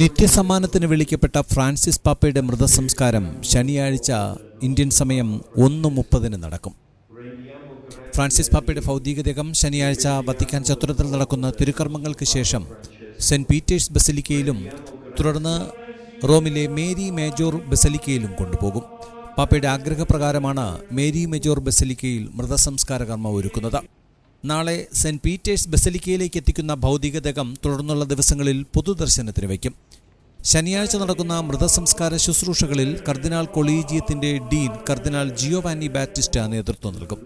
നിത്യസമ്മാനത്തിന് വിളിക്കപ്പെട്ട Francis പാപ്പയുടെ മൃതസംസ്കാരം ശനിയാഴ്ച Indian സമയം ഒന്ന് മുപ്പതിന് നടക്കും. ഫ്രാൻസിസ് പാപ്പയുടെ ഭൗതികദേഹം ശനിയാഴ്ച വത്തിക്കാൻ ചത്തുരത്തിൽ നടക്കുന്ന തിരുക്കർമ്മങ്ങൾക്ക് ശേഷം സെന്റ് പീറ്റേഴ്സ് ബസലിക്കയിലും തുടർന്ന് റോമിലെ മേരി മേജോർ ബസലിക്കയിലും കൊണ്ടുപോകും. പാപ്പയുടെ ആഗ്രഹപ്രകാരമാണ് മേരി മേജോർ ബസലിക്കയിൽ മൃതസംസ്കാര കർമ്മം ഒരുക്കുന്നത്. നാളെ സെന്റ് പീറ്റേഴ്സ് ബസലിക്കയിലേക്ക് എത്തിക്കുന്ന ഭൗതികദേഹം തുടർന്നുള്ള ദിവസങ്ങളിൽ പൊതുദർശനത്തിന് വയ്ക്കും. ശനിയാഴ്ച നടക്കുന്ന മൃതസംസ്കാര ശുശ്രൂഷകളിൽ കർദിനാൾ കൊളീജിയത്തിന്റെ ഡീൻ കർദിനാൾ ജിയോവാനി ബാറ്റിസ്റ്റ നേതൃത്വം നൽകും.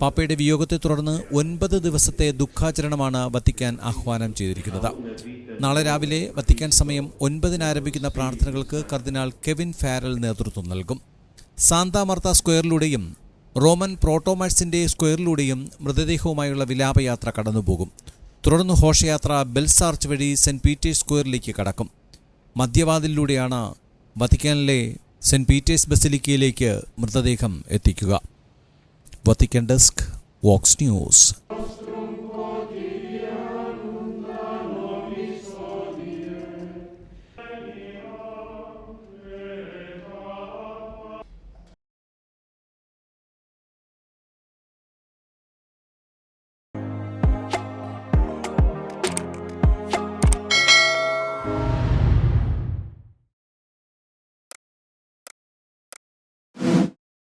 പാപ്പയുടെ വിയോഗത്തെ തുടർന്ന് ഒൻപത് ദിവസത്തെ ദുഃഖാചരണമാണ് വത്തിക്കാൻ ആഹ്വാനം ചെയ്തിരിക്കുന്നത്. നാളെ രാവിലെ വത്തിക്കാൻ സമയം ഒൻപതിന് ആരംഭിക്കുന്ന പ്രാർത്ഥനകൾക്ക് കർദിനാൾ കെവിൻ ഫാരൽ നേതൃത്വം നൽകും. സാന്താ മർത്ത സ്ക്വയറിലൂടെയും റോമൻ പ്രോട്ടോമാറ്റ്സിന്റെ സ്ക്വയറിലൂടെയും മൃതദേഹവുമായുള്ള വിലാപയാത്ര കടന്നുപോകും. തുടർന്ന് ഘോഷയാത്ര ബെൽസാർച്ച് വഴി സെന്റ് പീറ്റേഴ്സ് സ്ക്വയറിലേക്ക് കടക്കും. മധ്യവാതിലിലൂടെയാണ് വത്തിക്കാനിലെ സെന്റ് പീറ്റേഴ്സ് ബസിലിക്കയിലേക്ക് മൃതദേഹം എത്തിക്കുക. Vatican desk Vox news.